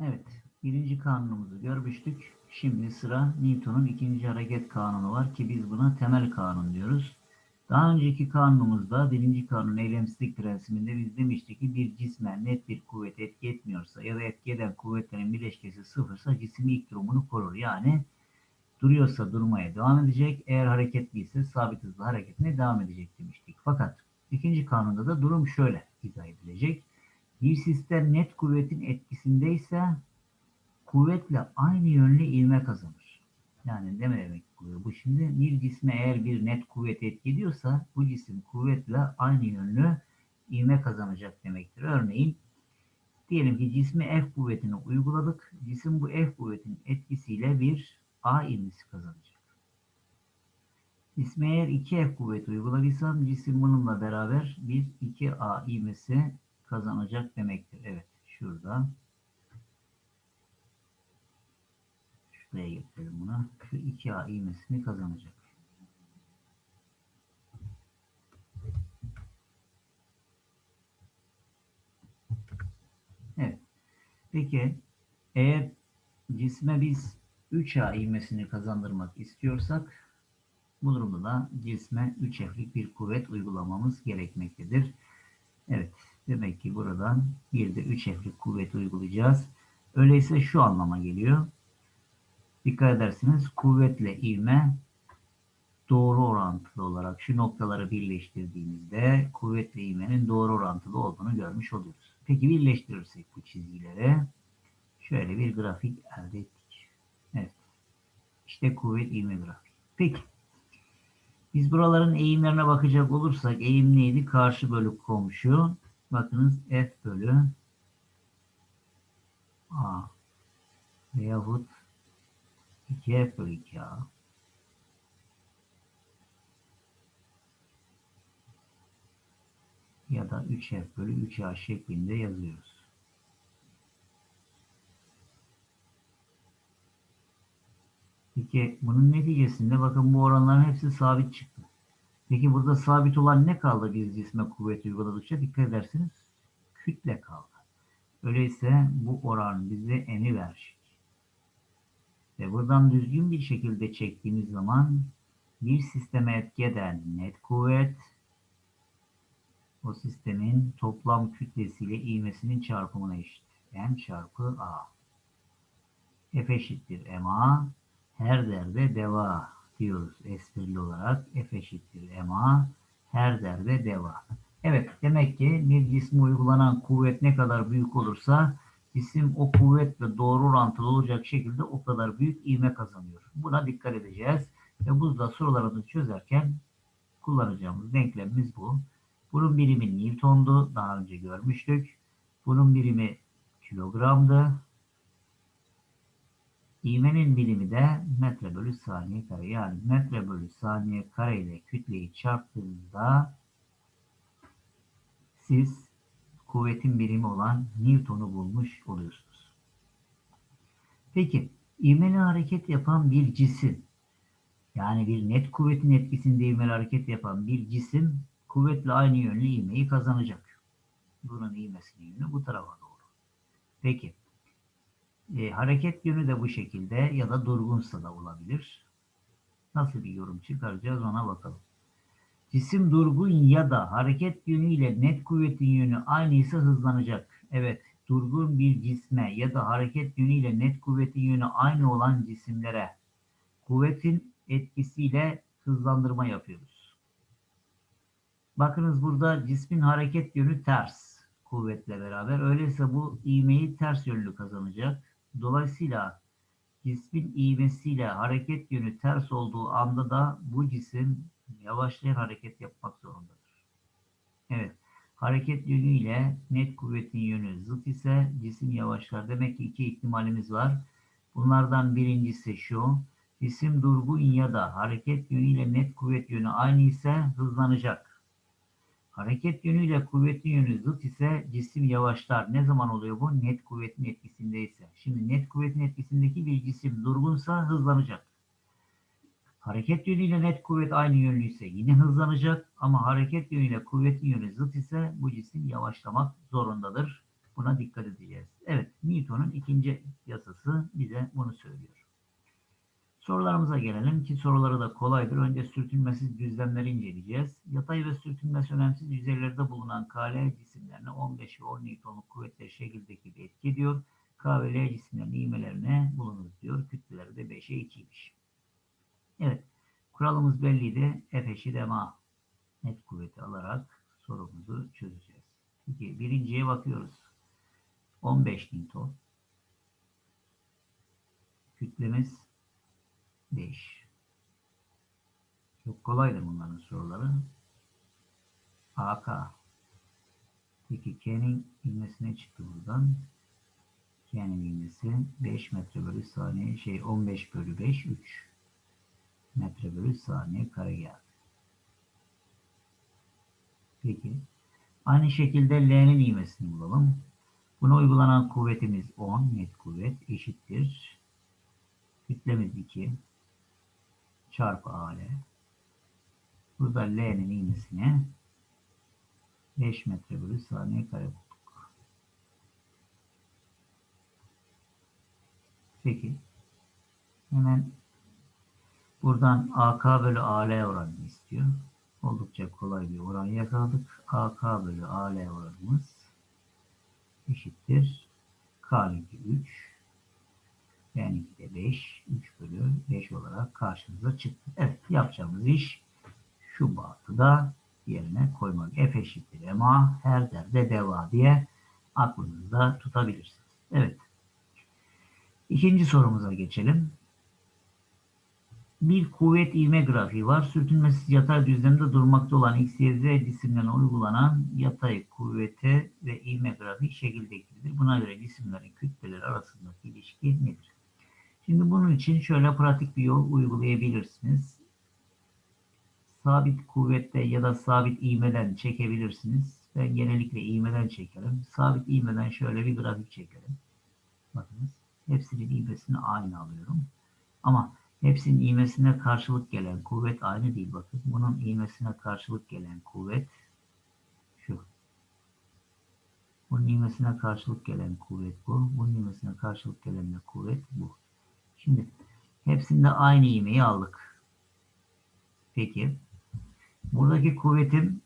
Evet, birinci kanunumuzu görmüştük. Şimdi sıra Newton'un ikinci hareket kanunu var ki biz buna temel kanun diyoruz. Daha önceki kanunumuzda birinci kanun eylemsizlik prensibinde biz demiştik ki bir cisme net bir kuvvet etki etmiyorsa ya da etki eden kuvvetlerin bileşkesi sıfırsa cisim ilk durumunu korur. Yani duruyorsa durmaya devam edecek, eğer hareketliyse sabit hızla hareketine devam edecek demiştik. Fakat ikinci kanunda da durum şöyle izah edilecek. Bir sistem net kuvvetin etkisindeyse kuvvetle aynı yönlü ivme kazanır. Yani ne demek bu şimdi? Bir cisme eğer bir net kuvvet etki ediyorsa bu cisim kuvvetle aynı yönlü ivme kazanacak demektir. Örneğin diyelim ki cisme F kuvvetini uyguladık. Cisim bu F kuvvetin etkisiyle bir A ivmesi kazanacak. Cisme eğer 2F kuvveti uyguladıysam cisim bununla beraber bir 2A ivmesi kazanacak demektir. Evet şurada. Şuraya getirelim buna. Şu 2A ivmesini kazanacak. Evet. Peki eğer cisme biz 3A ivmesini kazandırmak istiyorsak bu durumda da cisme 3F'lik bir kuvvet uygulamamız gerekmektedir. Evet. Demek ki buradan bir de 3F'lik kuvvet uygulayacağız. Öyleyse şu anlama geliyor. Dikkat edersiniz kuvvetle ivme doğru orantılı olarak şu noktaları birleştirdiğimizde kuvvetle ivmenin doğru orantılı olduğunu görmüş oluyoruz. Peki birleştirirsek bu çizgileri şöyle bir grafik elde ettik. Evet. İşte kuvvet ivme grafiği. Peki. Biz buraların eğimlerine bakacak olursak eğim neydi? Karşı bölü komşu. Bakınız F bölü A veyahut 2F bölü 2A ya da 3F bölü 3A şeklinde yazıyoruz. Peki bunun neticesinde bakın bu oranların hepsi sabit çıktı. Peki burada sabit olan ne kaldı biz cisme kuvvet uyguladıkça? Dikkat edersiniz kütle kaldı. Öyleyse bu oran bize eni verecek. Ve buradan düzgün bir şekilde çektiğimiz zaman bir sisteme etki eden net kuvvet o sistemin toplam kütlesiyle ivmesinin çarpımına eşit. M çarpı A. F eşittir MA. Her derde deva diyoruz esprili olarak. F eşittir MA. Her derde deva. Evet demek ki bir cisme uygulanan kuvvet ne kadar büyük olursa cisim o kuvvetle doğru orantılı olacak şekilde o kadar büyük ivme kazanıyor. Buna dikkat edeceğiz. Ve buzda sorularını çözerken kullanacağımız denklemimiz bu. Bunun birimi Newton'du. Daha önce görmüştük. Bunun birimi kilogramdı. İvmenin birimi de metre bölü saniye kare. Yani metre bölü saniye kare ile kütleyi çarptığınızda siz kuvvetin birimi olan Newton'u bulmuş oluyorsunuz. Peki, ivmeli hareket yapan bir cisim, yani bir net kuvvetin etkisinde ivmeli hareket yapan bir cisim, kuvvetle aynı yönlü ivmeyi kazanacak. Bunun ivmesinin yönü bu tarafa doğru. Peki, e, hareket yönü de bu şekilde ya da durgunsa da olabilir. Nasıl bir yorum çıkaracağız ona bakalım. Cisim durgun ya da hareket yönüyle net kuvvetin yönü aynıysa hızlanacak. Evet, durgun bir cisme ya da hareket yönüyle net kuvvetin yönü aynı olan cisimlere kuvvetin etkisiyle hızlandırma yapıyoruz. Bakınız burada cismin hareket yönü ters kuvvetle beraber. Öyleyse bu ivmeyi ters yönlü kazanacak. Dolayısıyla cismin ivmesiyle hareket yönü ters olduğu anda da bu cisim yavaşlayan hareket yapmak zorundadır. Evet, hareket yönüyle net kuvvetin yönü zıt ise cisim yavaşlar. Demek ki iki ihtimalimiz var. Bunlardan birincisi şu, cisim durgun ya da hareket yönüyle net kuvvet yönü aynı ise hızlanacak. Hareket yönüyle kuvvetin yönü zıt ise cisim yavaşlar. Ne zaman oluyor bu? Net kuvvetin etkisindeyse. Şimdi net kuvvetin etkisindeki bir cisim durgunsa hızlanacak. Hareket yönüyle net kuvvet aynı yönlüyse yine hızlanacak ama hareket yönüyle kuvvetin yönü zıt ise bu cisim yavaşlamak zorundadır. Buna dikkat edeceğiz. Evet, Newton Newton'un ikinci yasası bize bunu söylüyor. Sorularımıza gelelim ki soruları da kolaydır. Önce sürtünmesiz düzlemleri inceleyeceğiz. Yatay ve sürtünmesi önemsiz yüzeylerde bulunan KL cisimlerine 15 ve 10 Newton'luk kuvvetler şekildeki bir etki ediyor. K ve L cisimlerinin ivmelerine bulunur diyor. Kütleleri de 5'e 2'ymiş. Evet. Kuralımız belliydi. F eşit ma. Net kuvveti alarak sorumuzu çözeceğiz. Peki birinciye bakıyoruz. 15 Newton. Kütlemiz 5. Çok kolaydı bunların soruları. AK. Peki K'nin ilmesine çıktı buradan. K'nin ilmesi 5 metre bölü saniye şey 15 bölü 5 3 metre bölü saniye kare geldi. Peki. Aynı şekilde L'nin ivmesini bulalım. Buna uygulanan kuvvetimiz 10 net kuvvet eşittir. Kütlemiz 2 çarpı AL. Burada L'nin ivmesini 5 metre bölü saniye kare bulduk. Peki. Hemen buradan AK bölü AL oranını istiyor. Oldukça kolay bir oran yakaladık. AK bölü AL oranımız eşittir. K'ninki 3. Y'ninki de 5. 3 bölü 5 olarak karşımıza çıktı. Evet yapacağımız iş şu bağıntıda yerine koymak. F eşittir MA her derde deva diye aklınızda tutabilirsiniz. Evet. İkinci sorumuza geçelim. Bir kuvvet ivme grafiği var. Sürtünmesiz yatay düzlemde durmakta olan X, Y, Z cisimlerine uygulanan yatay kuvvete ve ivme grafiği şekildekidir. Buna göre cisimlerin kütleleri arasındaki ilişki nedir? Şimdi bunun için şöyle pratik bir yol uygulayabilirsiniz. Sabit kuvvette ya da sabit ivmeden çekebilirsiniz. Ben genellikle ivmeden çekerim. Sabit ivmeden şöyle bir grafik çekelim. Bakınız. Hepsinin ivmesini aynı alıyorum. Ama hepsinin ivmesine karşılık gelen kuvvet aynı değil. Bakın bunun ivmesine karşılık gelen kuvvet şu. Bunun ivmesine karşılık gelen kuvvet bu. Bunun ivmesine karşılık gelen de kuvvet bu. Şimdi hepsinde aynı ivmeyi aldık. Peki. Buradaki kuvvetim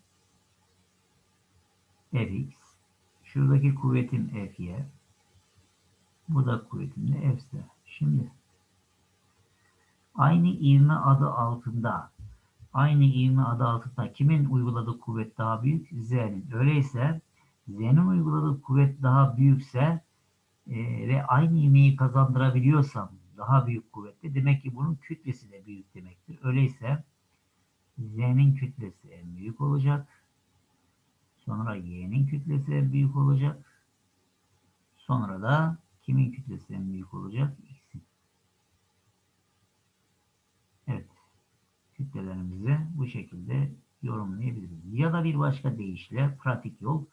Fx. Şuradaki kuvvetim Fy. Burada kuvvetim de Fz. Şimdi aynı ivme adı altında aynı ivme adı altında kimin uyguladığı kuvvet daha büyük? Z'nin. Öyleyse Z'nin uyguladığı kuvvet daha büyükse e, ve aynı ivmeyi kazandırabiliyorsam daha büyük kuvvetli demek ki bunun kütlesi de büyük demektir. Öyleyse Z'nin kütlesi en büyük olacak. Sonra Y'nin kütlesi en büyük olacak. Sonra da kimin kütlesi en büyük olacak? X'in. Evet. Kütlelerimizi bu şekilde yorumlayabiliriz. Ya da bir başka deyişle pratik yol.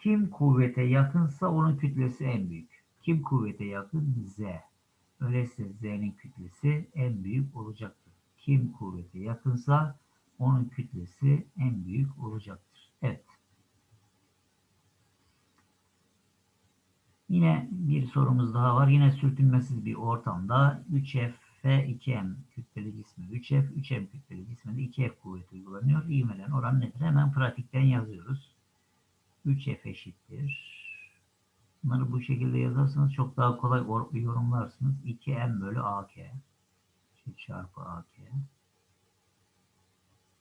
Kim kuvvete yakınsa onun kütlesi en büyük. Kim kuvvete yakın? Z. Öyleyse Z'nin kütlesi en büyük olacaktır. Kim kuvvete yakınsa onun kütlesi en büyük olacaktır. Evet. Yine bir sorumuz daha var. Yine sürtünmesiz bir ortamda 3F ve 2M kütleli cismi 3F, 3M kütleli cisminde 2F kuvveti uygulanıyor. İğmelerin oranı nedir? Hemen pratikten yazıyoruz. 3F eşittir. Bunları bu şekilde yazarsanız çok daha kolay yorumlarsınız. 2M bölü AK çarpı AK.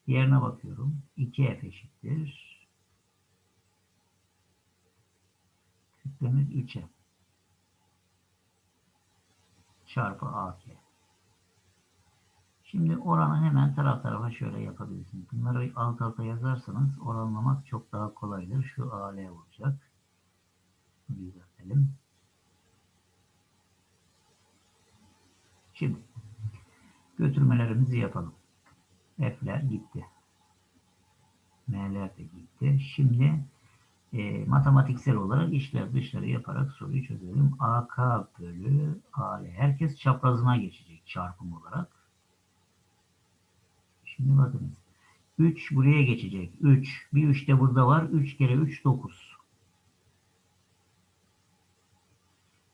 Diğerine bakıyorum. 2F eşittir. Kütlemiz 3'e. Çarpı AK. Şimdi oranı hemen taraf tarafa şöyle yapabilirsiniz. Bunları alt alta yazarsanız oranlamak çok daha kolaydır. Şu AL olacak. Düzeltelim. Şimdi götürmelerimizi yapalım. F'ler gitti. M'ler de gitti. Şimdi e, matematiksel olarak işler dışları yaparak soruyu çözelim. AK bölü AL. Herkes çaprazına geçecek çarpım olarak. Şimdi bakınız. 3 buraya geçecek. 3. Bir 3 de burada var. 3 kere 3 9.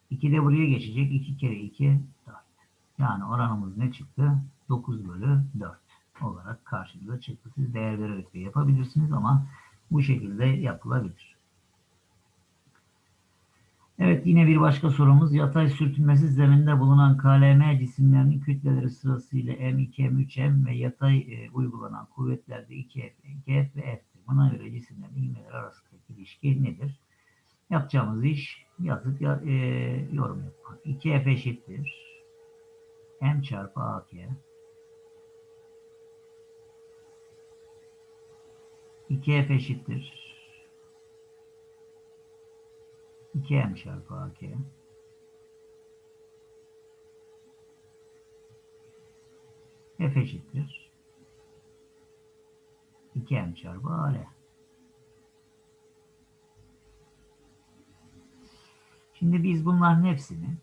2 de buraya geçecek. 2 kere 2 4. Yani oranımız ne çıktı? 9 bölü 4 olarak karşınıza çıktı. Siz değer vererek de yapabilirsiniz ama bu şekilde yapılabilir. Evet yine bir başka sorumuz. Yatay sürtünmesiz zeminde bulunan KLM cisimlerinin kütleleri sırasıyla M2, M3, M ve yatay e, uygulanan kuvvetlerde 2F, 2F ve F'tir. Buna göre cisimlerin ivmeleri arasındaki ilişki nedir? Yapacağımız iş yazıp ya, e, yorum yapmak. 2F eşittir. M çarpı AK. 2F eşittir. 2M çarpı AK. F eşittir. 2M çarpı AL. Şimdi biz bunların hepsini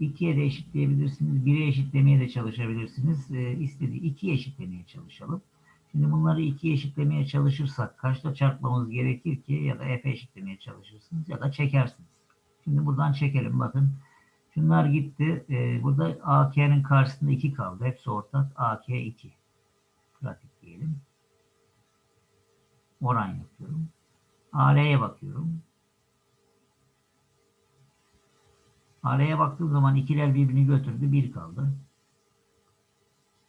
2'ye de eşitleyebilirsiniz. 1'e eşitlemeye de çalışabilirsiniz. E, istediği 2'ye eşitlemeye çalışalım. Şimdi bunları 2'ye eşitlemeye çalışırsak kaçta çarpmamız gerekir ki ya da F'e eşitlemeye çalışırsınız ya da çekersiniz. Şimdi buradan çekelim bakın. Şunlar gitti. Ee, burada AK'nin karşısında 2 kaldı. Hepsi ortak. AK 2. Pratik diyelim. Oran yapıyorum. AL'ye bakıyorum. AL'ye baktığım zaman ikiler birbirini götürdü. 1 kaldı.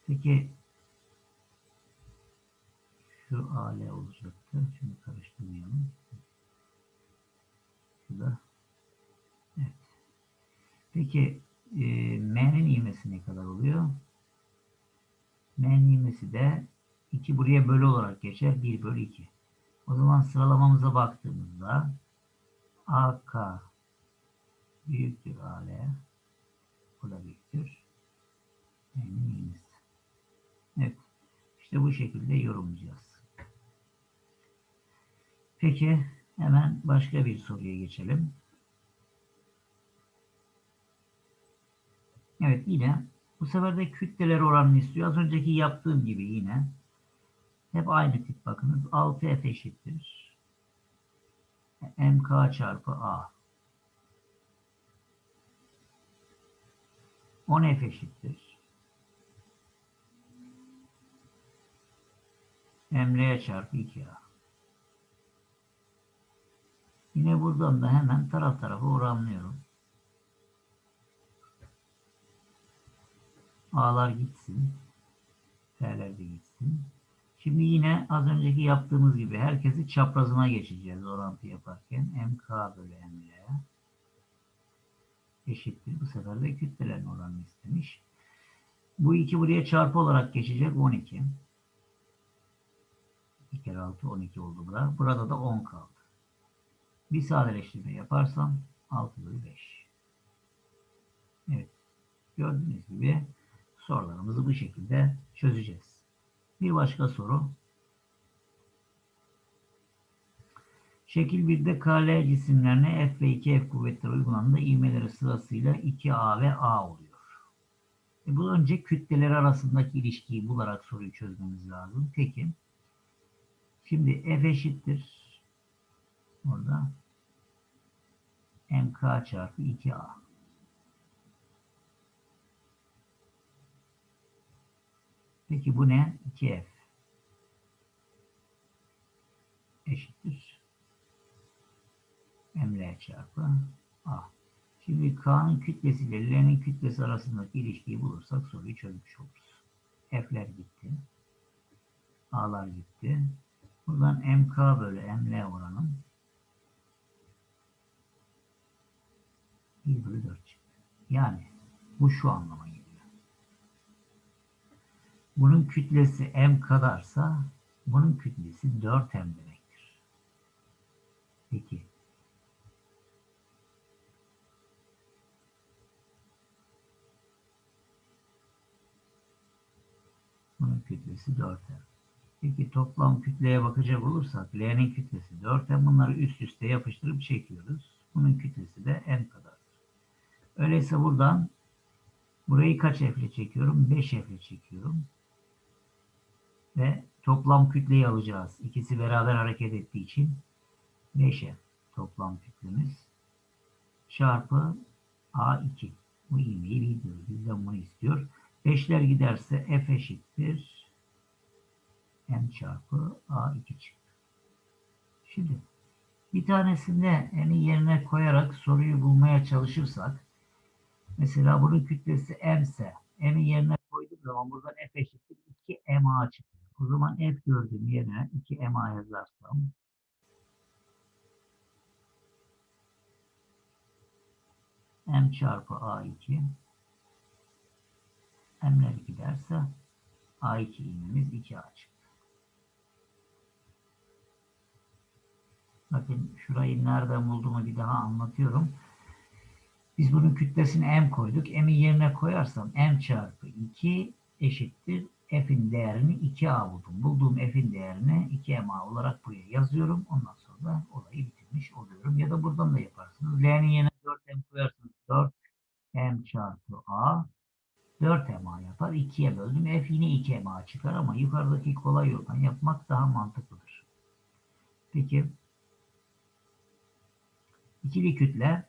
Peki şu AL olacaktı. Şunu karıştırmayalım. Şurada. Evet. Peki e, M'nin ivmesi ne kadar oluyor? M'nin ivmesi de 2 buraya bölü olarak geçer. 1 bölü 2. O zaman sıralamamıza baktığımızda AK büyüktür AL. Bu da büyüktür. Evet. İşte bu şekilde yorumlayacağız. Peki hemen başka bir soruya geçelim. Evet yine bu sefer de kütleler oranını istiyor. Az önceki yaptığım gibi yine hep aynı tip bakınız. 6F eşittir. MK çarpı A. 10F eşittir. ML çarpı 2A. Yine buradan da hemen taraf tarafa oranlıyorum. A'lar gitsin. F'ler de gitsin. Şimdi yine az önceki yaptığımız gibi herkesi çaprazına geçeceğiz orantı yaparken. MK bölü ML eşittir. Bu sefer de kütlelerin oranını istemiş. Bu iki buraya çarpı olarak geçecek 12. 2 kere 6 12 oldu burada. Burada da 10 kaldı. Bir sadeleştirme yaparsam 6 bölü 5. Evet. Gördüğünüz gibi sorularımızı bu şekilde çözeceğiz. Bir başka soru. Şekil 1'de KL cisimlerine F ve 2F kuvvetleri uygulandığında ivmeleri sırasıyla 2A ve A oluyor. E bu önce kütleler arasındaki ilişkiyi bularak soruyu çözmemiz lazım. Peki. Şimdi F eşittir. Orada MK çarpı 2A. Peki bu ne? 2F eşittir. ML çarpı A. Şimdi K'nın kütlesi ile L'nin kütlesi arasındaki ilişkiyi bulursak soruyu çözmüş oluruz. F'ler gitti. A'lar gitti. Buradan MK bölü ML oranım 1 bölü 4 çıktı. Yani bu şu anlama geliyor. Bunun kütlesi M kadarsa bunun kütlesi 4M demektir. Peki. Bunun kütlesi 4M. Peki toplam kütleye bakacak olursak L'nin kütlesi 4M. Bunları üst üste yapıştırıp çekiyoruz. Bunun kütlesi de M kadardır. Öyleyse buradan burayı kaç F'le çekiyorum? 5 F'le çekiyorum. Ve toplam kütleyi alacağız. İkisi beraber hareket ettiği için 5F toplam kütlemiz. çarpı A2. Bu ivmeyi biliyoruz. Bizden bunu istiyor. 5'ler giderse F eşittir. M çarpı A2 çıktı. Şimdi bir tanesinde M'in yerine koyarak soruyu bulmaya çalışırsak mesela bunun kütlesi M ise M'in yerine koyduğum zaman buradan F eşittir 2 MA çıktı. O zaman F gördüğüm yerine 2 MA yazarsam M çarpı A2 M'ler giderse A2 ivmemiz 2A çıktı. Bakın şurayı nereden bulduğumu bir daha anlatıyorum. Biz bunun kütlesini M koyduk. M'i yerine koyarsam M çarpı 2 eşittir. F'in değerini 2A buldum. Bulduğum F'in değerini 2MA olarak buraya yazıyorum. Ondan sonra da olayı bitirmiş oluyorum. Ya da buradan da yaparsınız. L'nin yerine 4M koyarsanız 4M çarpı A 4MA yapar. 2'ye böldüm. F yine 2MA çıkar ama yukarıdaki kolay yoldan yapmak daha mantıklıdır. Peki ikili kütle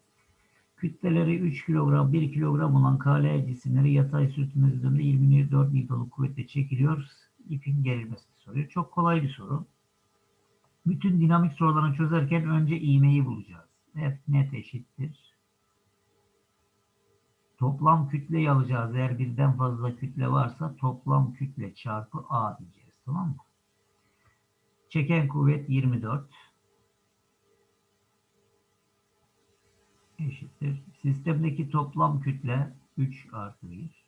kütleleri 3 kilogram 1 kilogram olan KL cisimleri yatay sürtünme üzerinde 24 Newton'luk kuvvetle çekiliyor. İpin gerilmesini soruyor. Çok kolay bir soru. Bütün dinamik sorularını çözerken önce ivmeyi bulacağız. F net eşittir. Toplam kütleyi alacağız. Eğer birden fazla kütle varsa toplam kütle çarpı A diyeceğiz. Tamam mı? Çeken kuvvet 24. eşittir. Sistemdeki toplam kütle 3 artı 1.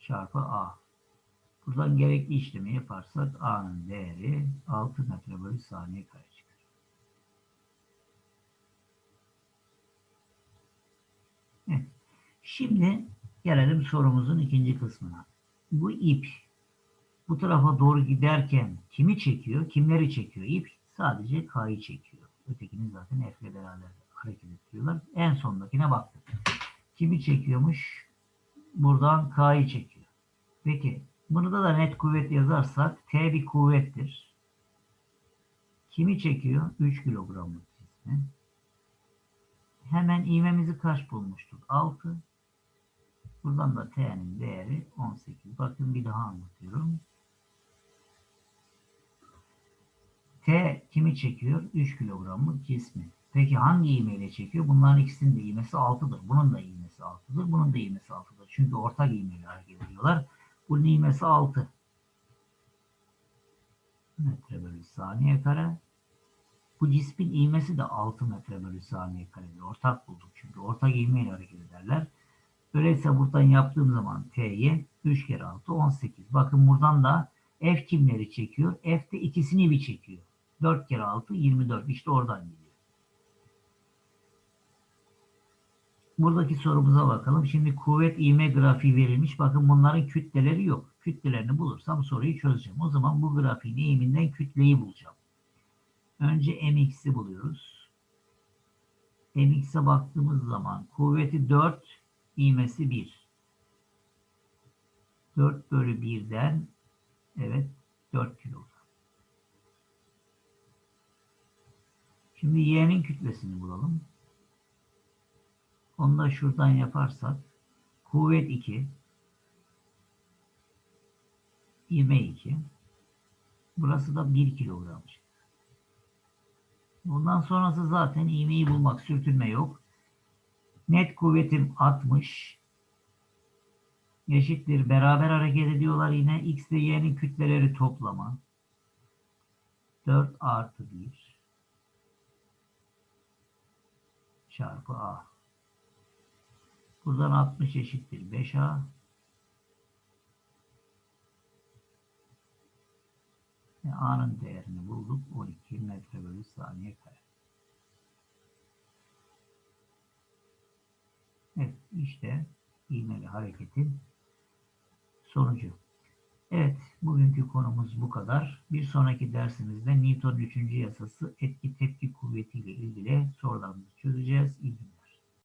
Çarpı A. Buradan gerekli işlemi yaparsak A'nın değeri 6 metre bölü saniye kare çıkar. Şimdi gelelim sorumuzun ikinci kısmına. Bu ip bu tarafa doğru giderken kimi çekiyor, kimleri çekiyor? İp sadece K'yı çekiyor. Ötekini zaten F'le beraber hareket ettiriyorlar. En sondakine baktık. Kimi çekiyormuş? Buradan K'yı çekiyor. Peki bunu da net kuvvet yazarsak T bir kuvvettir. Kimi çekiyor? 3 kilogramlık cismi. Hemen ivmemizi kaç bulmuştuk? 6. Buradan da T'nin değeri 18. Bakın bir daha anlatıyorum. T kimi çekiyor? 3 kilogramlık cismi. Peki hangi iğmeyle çekiyor? Bunların ikisinin de iğmesi 6'dır. Bunun da iğmesi 6'dır. Bunun da iğmesi 6'dır. Çünkü ortak iğmeyle hareket ediyorlar. Bunun iğmesi 6. Metre bölü saniye kare. Bu cismin iğmesi de 6 metre bölü saniye karedir. Ortak bulduk çünkü. Ortak iğmeyle hareket ederler. Öyleyse buradan yaptığım zaman T'yi 3 kere 6 18. Bakın buradan da F kimleri çekiyor? F de ikisini bir çekiyor. 4 kere 6 24. İşte oradan geliyor. Buradaki sorumuza bakalım. Şimdi kuvvet ivme grafiği verilmiş. Bakın bunların kütleleri yok. Kütlelerini bulursam soruyu çözeceğim. O zaman bu grafiğin eğiminden kütleyi bulacağım. Önce mx'i buluyoruz. mx'e baktığımız zaman kuvveti 4, ivmesi 1. 4 bölü 1'den evet 4 kilogram. Şimdi y'nin kütlesini bulalım. Onu da şuradan yaparsak kuvvet 2 ivme 2 burası da 1 kilogram. Bundan sonrası zaten ivmeyi bulmak, sürtünme yok. Net kuvvetim 60 eşittir. Beraber hareket ediyorlar yine. X ile Y'nin kütleleri toplama. 4 artı 1 çarpı A. Buradan 60 eşittir 5A. Ve A'nın değerini bulduk. 12 metre bölü saniye kare. Evet işte ivmeli hareketin sonucu. Evet bugünkü konumuz bu kadar. Bir sonraki dersimizde Newton'un 3. yasası etki tepki kuvveti ile ilgili sorularımızı çözeceğiz. Günler.